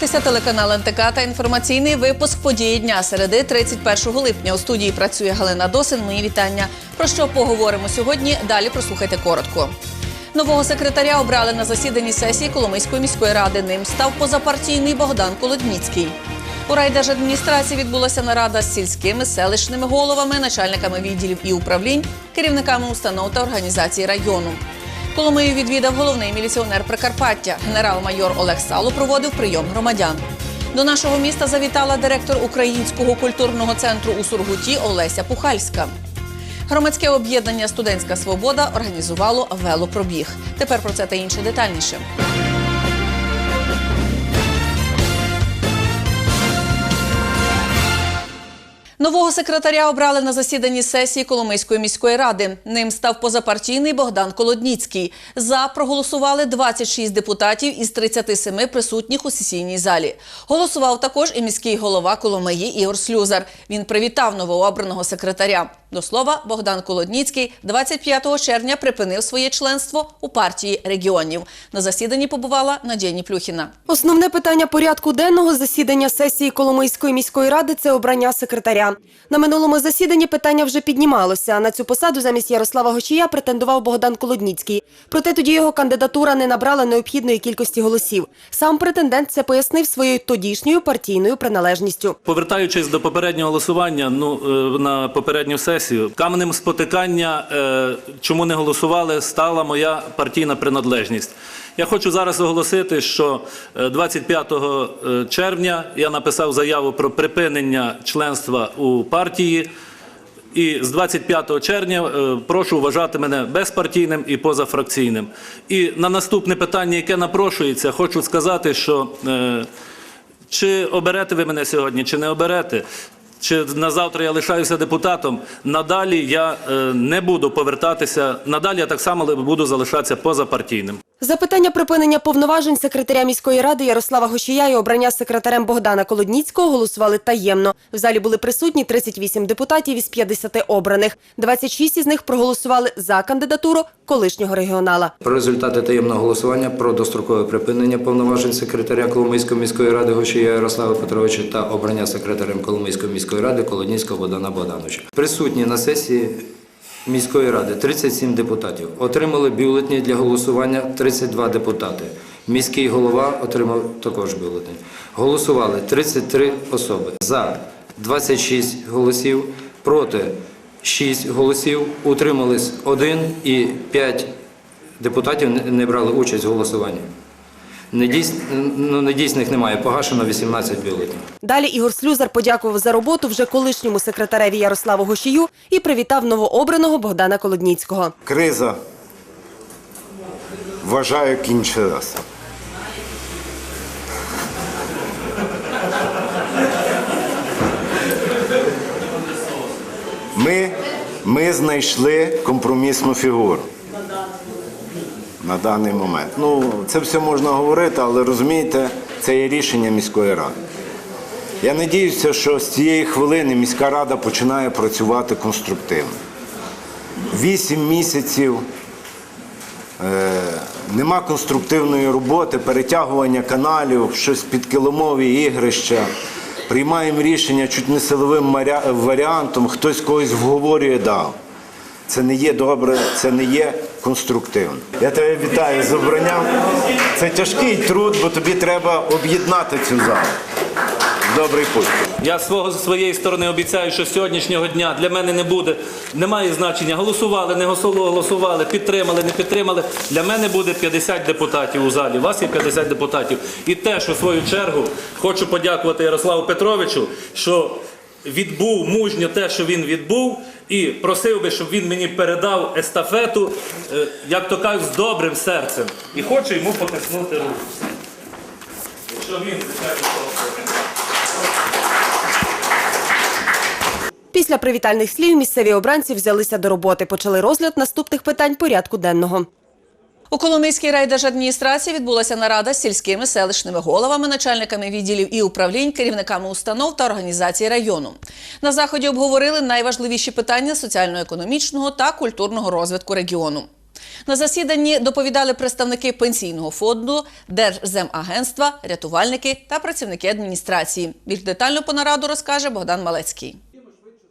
дивитеся телеканал НТК та інформаційний випуск події дня середи 31 липня. У студії працює Галина Досин. Мої вітання. Про що поговоримо сьогодні? Далі прослухайте коротко. Нового секретаря обрали на засіданні сесії Коломийської міської ради. Ним став позапартійний Богдан Колодніцький. У райдержадміністрації відбулася нарада з сільськими селищними головами, начальниками відділів і управлінь, керівниками установ та організацій району. Коломию відвідав головний міліціонер Прикарпаття. Генерал-майор Олег Сало проводив прийом громадян. До нашого міста завітала директор Українського культурного центру у Сургуті Олеся Пухальська. Громадське об'єднання Студентська свобода організувало велопробіг. Тепер про це та інше детальніше. Нового секретаря обрали на засіданні сесії Коломийської міської ради. Ним став позапартійний Богдан Колодніцький. За проголосували 26 депутатів із 37 присутніх у сесійній залі. Голосував також і міський голова Коломиї Ігор Слюзар. Він привітав новообраного секретаря. До слова, Богдан Колодніцький 25 червня припинив своє членство у партії регіонів. На засіданні побувала Надія Ніплюхіна. Основне питання порядку денного засідання сесії Коломийської міської ради це обрання секретаря. На минулому засіданні питання вже піднімалося. На цю посаду замість Ярослава Гочія претендував Богдан Колодніцький. Проте тоді його кандидатура не набрала необхідної кількості голосів. Сам претендент це пояснив своєю тодішньою партійною приналежністю. Повертаючись до попереднього голосування, ну е, на попередню сесію, каменем спотикання, е, чому не голосували, стала моя партійна приналежність. Я хочу зараз оголосити, що е, 25 е, червня я написав заяву про припинення членства у партії. І з 25 червня е, прошу вважати мене безпартійним і позафракційним. І на наступне питання, яке напрошується, хочу сказати, що е, чи оберете ви мене сьогодні, чи не оберете, чи на завтра я лишаюся депутатом, надалі я е, не буду повертатися, надалі я так само буду залишатися позапартійним. За питання припинення повноважень секретаря міської ради Ярослава Гощія і обрання секретарем Богдана Колодніцького голосували таємно. В залі були присутні 38 депутатів із 50 обраних. 26 із них проголосували за кандидатуру колишнього регіонала. Про результати таємного голосування про дострокове припинення повноважень секретаря Коломийської міської ради Гошія Ярослава Петровича та обрання секретарем Коломийської міської ради Колодніцького Богдана Богдановича. Присутні на сесії міської ради 37 депутатів. Отримали бюлетні для голосування 32 депутати. Міський голова отримав також бюлетень. Голосували 33 особи. За 26 голосів, проти 6 голосів, утримались 1 і 5 депутатів не- брали участь в голосуванні. Недійс... Ну, недійсних немає, погашено 18 бюлетнів. Далі Ігор Слюзар подякував за роботу вже колишньому секретареві Ярославу Гощію і привітав новообраного Богдана Колодніцького. Криза, вважаю, кінчилася. Ми, ми знайшли компромісну фігуру на даний момент. Ну, це все можна говорити, але розумієте, це є рішення міської ради. Я надіюся, що з цієї хвилини міська рада починає працювати конструктивно. Вісім місяців е, нема конструктивної роботи, перетягування каналів, щось підкилимові ігрища. Приймаємо рішення чуть не силовим варіантом, хтось когось вговорює дав. Це не є добре, це не є конструктивно. Я тебе вітаю з обранням. Це тяжкий труд, бо тобі треба об'єднати цю залу. Добрий путь. Я свого з своєї сторони обіцяю, що сьогоднішнього дня для мене не буде, немає значення. Голосували, не голосували, підтримали, не підтримали. Для мене буде 50 депутатів у залі. У вас є 50 депутатів. І теж у свою чергу хочу подякувати Ярославу Петровичу, що відбув мужньо те, що він відбув, і просив би, щоб він мені передав естафету, е, як то кажуть, з добрим серцем. І хочу йому потиснути руку. Якщо він. Після привітальних слів місцеві обранці взялися до роботи. Почали розгляд наступних питань порядку денного. У Коломийській райдержадміністрації відбулася нарада з сільськими селищними головами, начальниками відділів і управлінь, керівниками установ та організацій району. На заході обговорили найважливіші питання соціально-економічного та культурного розвитку регіону. На засіданні доповідали представники пенсійного фонду, Держземагентства, рятувальники та працівники адміністрації. Більш детально по нараду розкаже Богдан Малецький.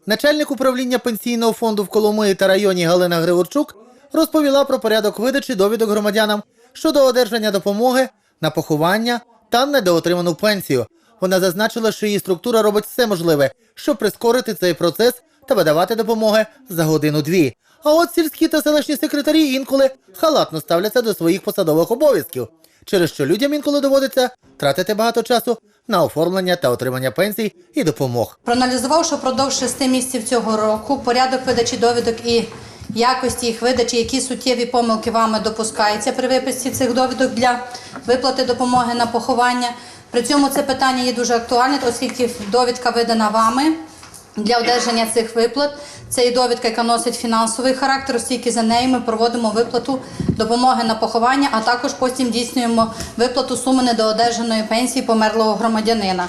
Начальник управління пенсійного фонду в Коломиї та районі Галина Григорчук розповіла про порядок видачі довідок громадянам щодо одержання допомоги на поховання та недоотриману пенсію. Вона зазначила, що її структура робить все можливе, щоб прискорити цей процес та видавати допомоги за годину-дві. А от сільські та селищні секретарі інколи халатно ставляться до своїх посадових обов'язків, через що людям інколи доводиться тратити багато часу на оформлення та отримання пенсій і допомог. Проаналізувавши впродовж шести місяців цього року порядок видачі довідок і якості їх видачі, які суттєві помилки вами допускаються при виписці цих довідок для виплати допомоги на поховання. При цьому це питання є дуже актуальне, оскільки довідка видана вами для одержання цих виплат. Це і довідка, яка носить фінансовий характер, оскільки за нею ми проводимо виплату допомоги на поховання, а також потім здійснюємо виплату суми недоодержаної пенсії померлого громадянина.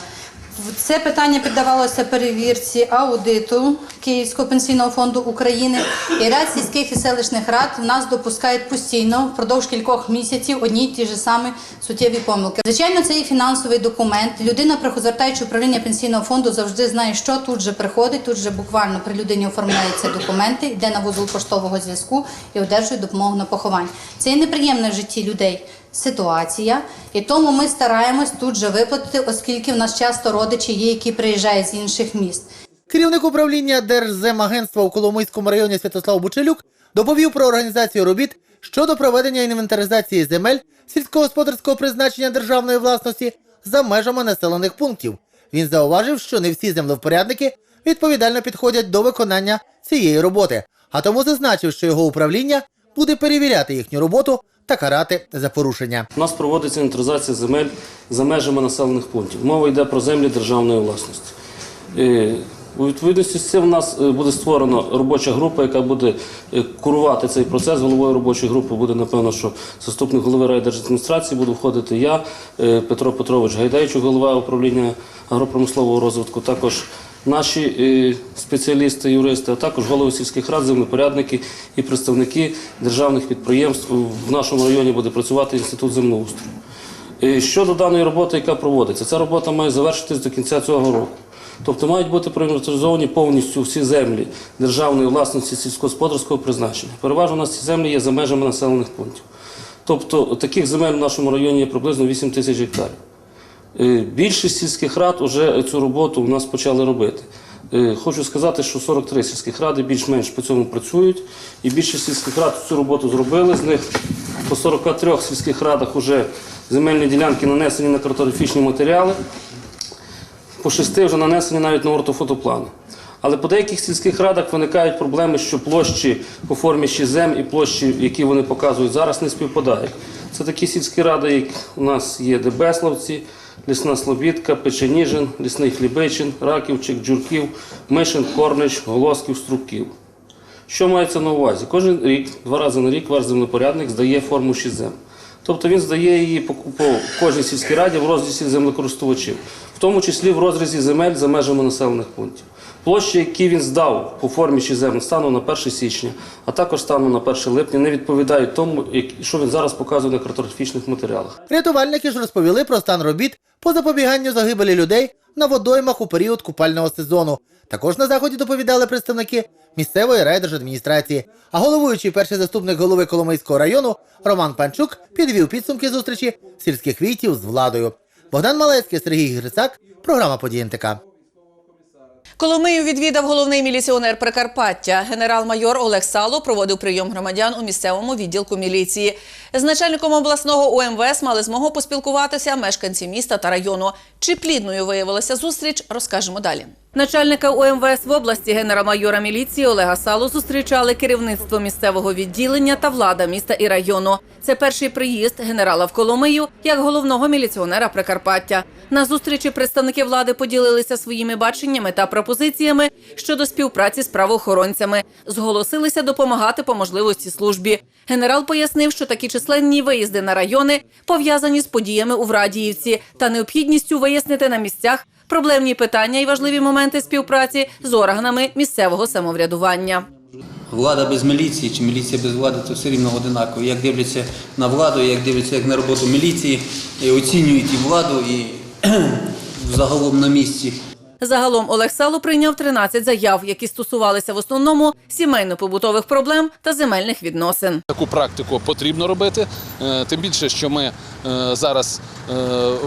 Це питання піддавалося перевірці аудиту Київського пенсійного фонду України. І ряд сільських і селищних рад в нас допускають постійно впродовж кількох місяців одні й ті ж самі суттєві помилки. Звичайно, це є фінансовий документ. Людина, звертаючи управління пенсійного фонду, завжди знає, що тут же приходить. Тут же буквально при людині оформляються документи, йде на вузол поштового зв'язку і одержує допомогу на поховання. Це є неприємне в житті людей ситуація, і тому ми стараємось тут же виплатити, оскільки в нас часто родичі є, які приїжджають з інших міст. Керівник управління Держземагентства у Коломийському районі Святослав Бучелюк доповів про організацію робіт щодо проведення інвентаризації земель сільськогосподарського призначення державної власності за межами населених пунктів. Він зауважив, що не всі землевпорядники відповідально підходять до виконання цієї роботи, а тому зазначив, що його управління буде перевіряти їхню роботу та карати за порушення. У нас проводиться інвентаризація земель за межами населених пунктів. Мова йде про землі державної власності. Е, У відповідності з цим у нас е, буде створена робоча група, яка буде е, курувати цей процес. Головою робочої групи буде, напевно, що заступник голови райдержадміністрації, буду входити я, Петро Петрович Гайдайчук, голова управління агропромислового розвитку, також наші е, спеціалісти, юристи, а також голови сільських рад, землепорядники і представники державних підприємств. В нашому районі буде працювати інститут землеустрою. Е, Щодо даної роботи, яка проводиться, ця робота має завершитись до кінця цього року. Тобто мають бути проінвентаризовані повністю всі землі державної власності сільськогосподарського призначення. Переважно у нас ці землі є за межами населених пунктів. Тобто таких земель в нашому районі є приблизно 8 тисяч гектарів. Е, Більшість сільських рад вже цю роботу у нас почали робити. Е, Хочу сказати, що 43 сільських ради більш-менш по цьому працюють, і більшість сільських рад цю роботу зробили. З них по 43 сільських радах вже земельні ділянки нанесені на картографічні матеріали, по шести вже нанесені навіть на ортофотоплани. Але по деяких сільських радах виникають проблеми, що площі по формі щезем і площі, які вони показують зараз, не співпадають. Це такі сільські ради, як у нас є Дебеславці, Лісна Слобідка, Печеніжин, Лісний Хлібичин, Раківчик, Джурків, Мишин, Корнич, Голосків, Струбків. Що мається на увазі? Кожен рік, два рази на рік ваш землепорядник здає форму щезем. Тобто він здає її по кожній сільській раді в розрізі землекористувачів, в тому числі в розрізі земель за межами населених пунктів. Площі, які він здав по формі щезем станом на 1 січня, а також станом на 1 липня, не відповідають тому, що він зараз показує на картографічних матеріалах. Рятувальники ж розповіли про стан робіт по запобіганню загибелі людей на водоймах у період купального сезону. Також на заході доповідали представники місцевої райдержадміністрації. А головуючий перший заступник голови Коломийського району Роман Панчук підвів підсумки зустрічі сільських війтів з владою. Богдан Малецький, Сергій Грицак, програма «Події НТК». Коломию відвідав головний міліціонер Прикарпаття. Генерал-майор Олег Сало проводив прийом громадян у місцевому відділку міліції. З начальником обласного УМВС мали змогу поспілкуватися мешканці міста та району. Чи плідною виявилася зустріч, розкажемо далі. Начальника УМВС в області генерал-майора міліції Олега Сало зустрічали керівництво місцевого відділення та влада міста і району. Це перший приїзд генерала в Коломию як головного міліціонера Прикарпаття. На зустрічі представники влади поділилися своїми баченнями та пропозиціями щодо співпраці з правоохоронцями. Зголосилися допомагати по можливості службі. Генерал пояснив, що такі численні виїзди на райони пов'язані з подіями у Врадіївці та необхідністю вияснити на місцях проблемні питання і важливі моменти співпраці з органами місцевого самоврядування. влада без міліції чи міліція без влади, це все рівно одинаково. Як дивляться на владу, як дивляться як на роботу міліції, і оцінюють і владу, і загалом на місці. Загалом Олег Сало прийняв 13 заяв, які стосувалися в основному сімейно-побутових проблем та земельних відносин. Таку практику потрібно робити, е, тим більше, що ми е, зараз е,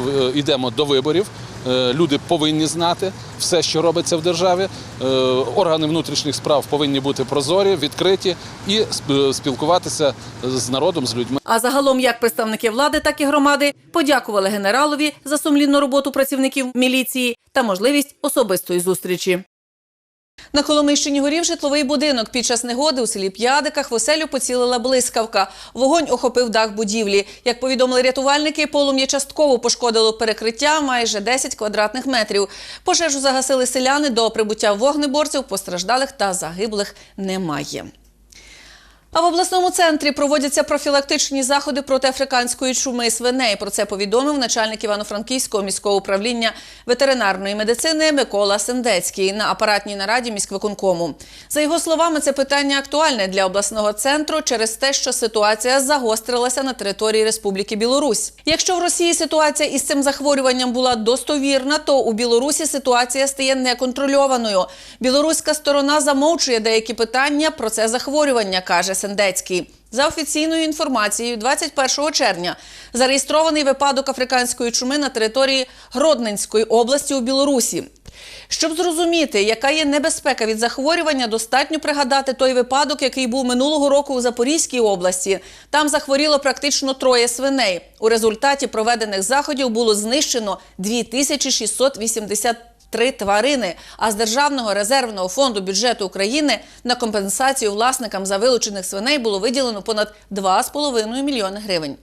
в- йдемо до виборів. Е, Люди повинні знати все, що робиться в державі. Е, Органи внутрішніх справ повинні бути прозорі, відкриті і сп- спілкуватися з народом, з людьми. А загалом, як представники влади, так і громади подякували генералові за сумлінну роботу працівників міліції та можливість особистої зустрічі. На Коломийщині горів житловий будинок. Під час негоди у селі П'ядиках в оселю поцілила блискавка. Вогонь охопив дах будівлі. Як повідомили рятувальники, полум'я частково пошкодило перекриття майже 10 квадратних метрів. Пожежу загасили селяни до прибуття вогнеборців, постраждалих та загиблих немає. А в обласному центрі проводяться профілактичні заходи проти африканської чуми свиней. Про це повідомив начальник Івано-Франківського міського управління ветеринарної медицини Микола Сендецький на апаратній нараді міськвиконкому. За його словами, це питання актуальне для обласного центру через те, що ситуація загострилася на території Республіки Білорусь. Якщо в Росії ситуація із цим захворюванням була достовірна, то у Білорусі ситуація стає неконтрольованою. Білоруська сторона замовчує деякі питання про це захворювання, каже Сендецький. За офіційною інформацією, 21 червня зареєстрований випадок африканської чуми на території Гродненської області у Білорусі. Щоб зрозуміти, яка є небезпека від захворювання, достатньо пригадати той випадок, який був минулого року у Запорізькій області. Там захворіло практично троє свиней. У результаті проведених заходів було знищено 2680 Три тварини, а з Державного резервного фонду бюджету України на компенсацію власникам за вилучених свиней було виділено понад 2,5 мільйони гривень.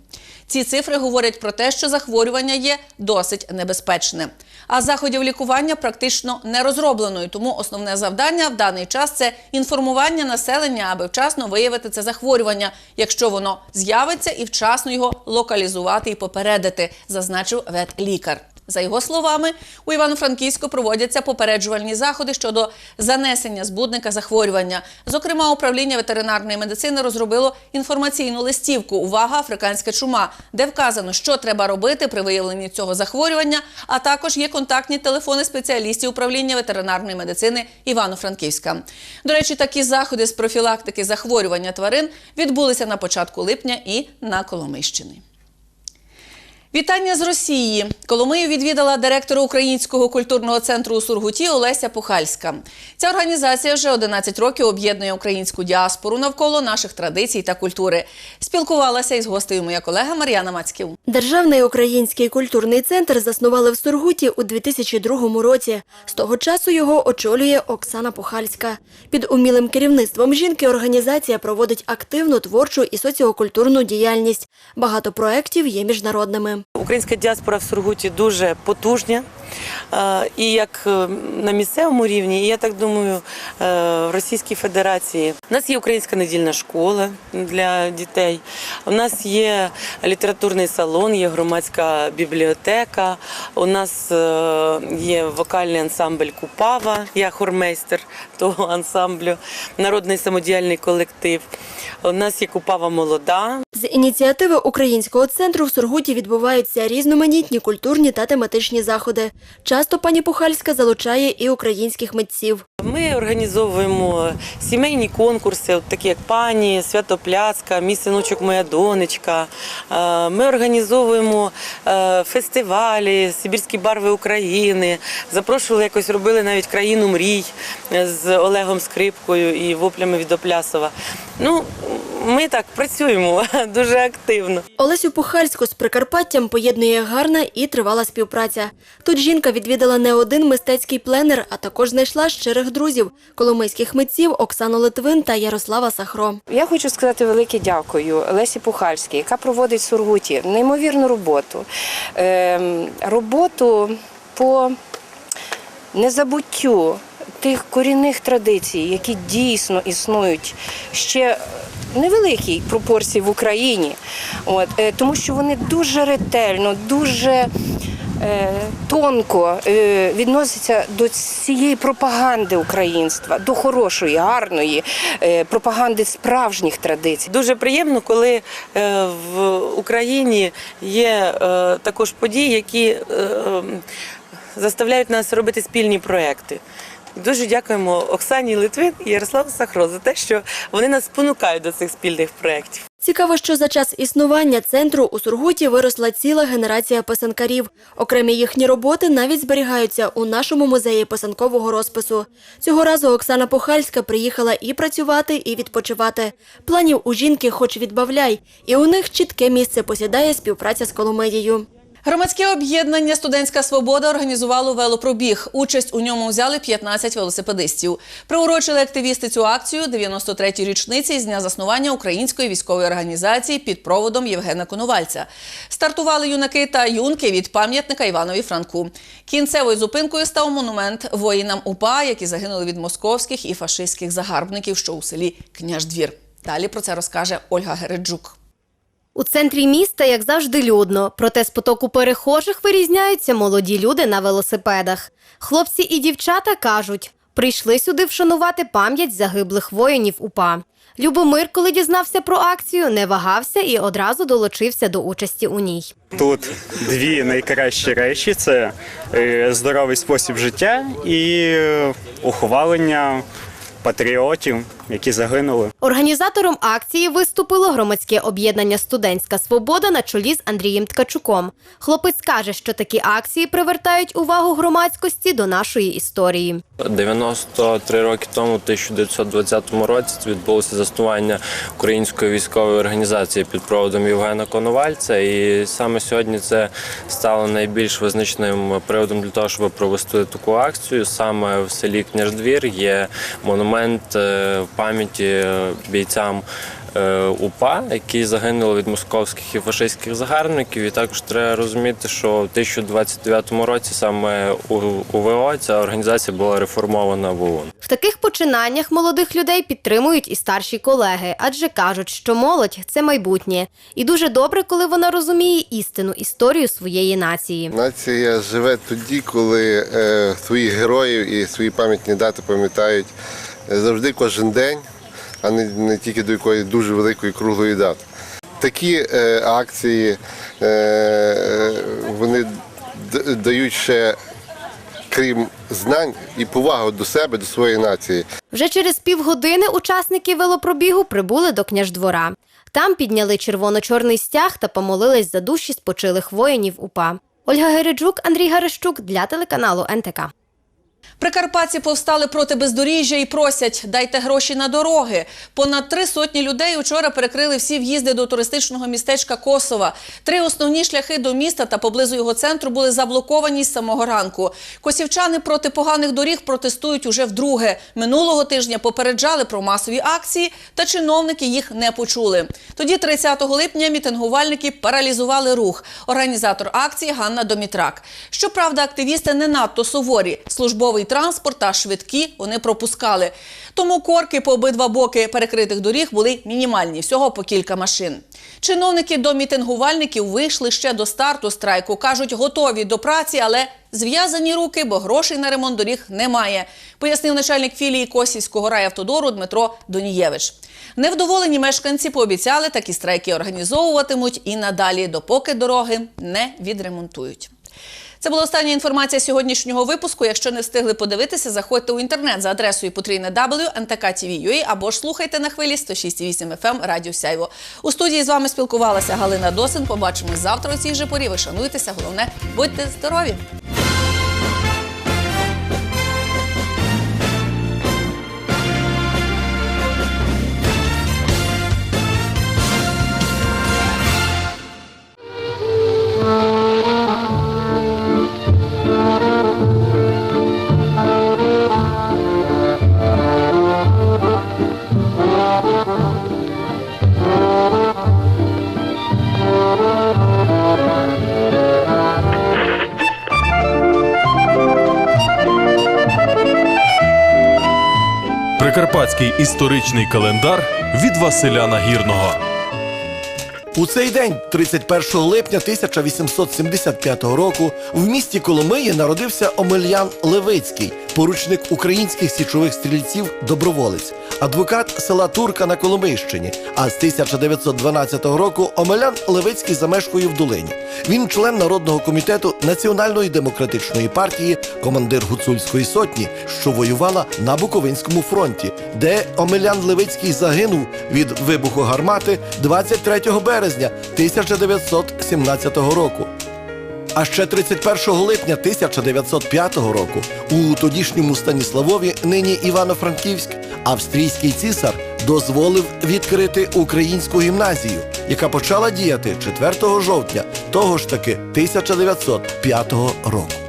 Ці цифри говорять про те, що захворювання є досить небезпечне. А заходів лікування практично не розроблено, і тому основне завдання в даний час це інформування населення, аби вчасно виявити це захворювання, якщо воно з'явиться, і вчасно його локалізувати і попередити, зазначив ветлікар. За його словами, у Івано-Франківську проводяться попереджувальні заходи щодо занесення збудника захворювання. Зокрема, управління ветеринарної медицини розробило інформаційну листівку Увага, африканська чума, де вказано, що треба робити при виявленні цього захворювання. А також є контактні телефони спеціалістів управління ветеринарної медицини Івано-Франківська. До речі, такі заходи з профілактики захворювання тварин відбулися на початку липня і на Коломийщині. Вітання з Росії. Коломию відвідала директора Українського культурного центру у Сургуті Олеся Пухальська. Ця організація вже 11 років об'єднує українську діаспору навколо наших традицій та культури. Спілкувалася із гостею моя колега Мар'яна Мацьків. Державний український культурний центр заснували в Сургуті у 2002 році. З того часу його очолює Оксана Пухальська. Під умілим керівництвом жінки організація проводить активну творчу і соціокультурну діяльність. Багато проєктів є міжнародними. Українська діаспора в Сургуті дуже потужня. Е, І як е, на місцевому рівні, і я так думаю, е, в Російській Федерації. У нас є українська недільна школа для дітей. У нас є літературний салон, є громадська бібліотека. У нас є вокальний ансамбль Купава, я хормейстер того ансамблю, народний самодіяльний колектив. У нас є Купава молода. З ініціативи українського центру в Сургуті відбуваються різноманітні культурні та тематичні заходи. Часто пані Пухальська залучає і українських митців. Ми організовуємо сімейні конкурси, от такі як пані, Святопляцька, Мій синочок, моя донечка. Е, Ми організовуємо е, фестивалі, Сибірські барви України. Запрошували якось робили навіть країну мрій з Олегом Скрипкою і воплями від Оплясова. Ну, ми так працюємо дуже активно. Олесю Пухальську з Прикарпаттям поєднує гарна і тривала співпраця. Тут жінка відвідала не один мистецький пленер, а також знайшла щирих друзів – коломийських митців Оксану Литвин та Ярослава Сахро. Я хочу сказати велике дякую Лесі Пухальській, яка проводить в Сургуті неймовірну роботу. Ем, роботу по незабуттю тих корінних традицій, які дійсно існують ще невеликій пропорції в Україні. От, е, тому що вони дуже ретельно, дуже е, тонко е, відноситься до цієї пропаганди українства, до хорошої, гарної пропаганди справжніх традицій. Дуже приємно, коли в Україні є також події, які ем, заставляють нас робити спільні проекти. Дуже дякуємо Оксані Литвин і Ярославу Сахро за те, що вони нас спонукають до цих спільних проєктів. Цікаво, що за час існування центру у Сургуті виросла ціла генерація писанкарів. Окремі їхні роботи навіть зберігаються у нашому музеї писанкового розпису. Цього разу Оксана Похальська приїхала і працювати, і відпочивати. Планів у жінки хоч відбавляй, і у них чітке місце посідає співпраця з Коломиєю. Громадське об'єднання Студентська свобода організувало велопробіг. Участь у ньому взяли 15 велосипедистів. Приурочили активісти цю акцію 93-й річниці з дня заснування української військової організації під проводом Євгена Коновальця. Стартували юнаки та юнки від пам'ятника Іванові Франку. Кінцевою зупинкою став монумент воїнам УПА, які загинули від московських і фашистських загарбників, що у селі Княждвір. Далі про це розкаже Ольга Гереджук. У центрі міста, як завжди, людно. Проте з потоку перехожих вирізняються молоді люди на велосипедах. Хлопці і дівчата кажуть, прийшли сюди вшанувати пам'ять загиблих воїнів УПА. Любомир, коли дізнався про акцію, не вагався і одразу долучився до участі у ній. Тут дві найкращі речі: це е, здоровий спосіб життя і е, ухвалення патріотів, які загинули. Організатором акції виступило громадське об'єднання Студентська свобода на чолі з Андрієм Ткачуком. Хлопець каже, що такі акції привертають увагу громадськості до нашої історії. 93 роки тому, в 1920 році, відбулося заснування української військової організації під проводом Євгена Коновальця. І саме сьогодні це стало найбільш визначним приводом для того, щоб провести таку акцію. Саме в селі Княждвір є монумент е, пам'яті бійцям. е, УПА, які загинули від московських і фашистських загарбників. І також треба розуміти, що в 1029 році саме у УВО ця організація була реформована в ООН. В таких починаннях молодих людей підтримують і старші колеги, адже кажуть, що молодь це майбутнє. І дуже добре, коли вона розуміє істину історію своєї нації. Нація живе тоді, коли е, своїх героїв і свої пам'ятні дати пам'ятають завжди кожен день, а не, не тільки до якоїсь дуже великої круглої дати. Такі е, акції е, вони дають ще, крім знань, і повагу до себе, до своєї нації. Вже через півгодини учасники велопробігу прибули до княждвора. Там підняли червоно-чорний стяг та помолились за душі спочилих воїнів УПА. Ольга Гереджук, Андрій Гарещук для телеканалу НТК. Прикарпатці повстали проти бездоріжжя і просять дайте гроші на дороги. Понад три сотні людей учора перекрили всі в'їзди до туристичного містечка Косова. Три основні шляхи до міста та поблизу його центру були заблоковані з самого ранку. Косівчани проти поганих доріг протестують уже вдруге. Минулого тижня попереджали про масові акції, та чиновники їх не почули. Тоді, 30 липня, мітингувальники паралізували рух. Організатор акції Ганна Домітрак. Щоправда, активісти не надто суворі. Службовий транспорт та швидкі вони пропускали. Тому корки по обидва боки перекритих доріг були мінімальні, всього по кілька машин. Чиновники до мітингувальників вийшли ще до старту страйку. Кажуть, готові до праці, але зв'язані руки, бо грошей на ремонт доріг немає, пояснив начальник філії Косівського райавтодору Дмитро Донієвич. Невдоволені мешканці пообіцяли такі страйки організовуватимуть і надалі, допоки дороги не відремонтують. Це була остання інформація сьогоднішнього випуску. Якщо не встигли подивитися, заходьте у інтернет за адресою потрійне NTK.TV.ua або ж слухайте на хвилі 106,8 FM Радіо Сяйво. У студії з вами спілкувалася Галина Досин. Побачимось завтра у цій же порі. Ви шануйтеся. Головне, будьте здорові! Прикарпатський історичний календар від Василя Нагірного. У цей день, 31 липня 1875 року, в місті Коломиї народився Омельян Левицький, поручник українських січових стрільців доброволець, адвокат села Турка на Коломийщині. А з 1912 року Омелян Левицький замешкує в Долині. Він член народного комітету Національної демократичної партії, командир гуцульської сотні, що воювала на Буковинському фронті, де Омелян Левицький загинув від вибуху гармати 23 березня 1917 року. А ще 31 липня 1905 року у тодішньому Станіславові, нині Івано-Франківськ, австрійський цісар дозволив відкрити українську гімназію, яка почала діяти 4 жовтня того ж таки 1905 року.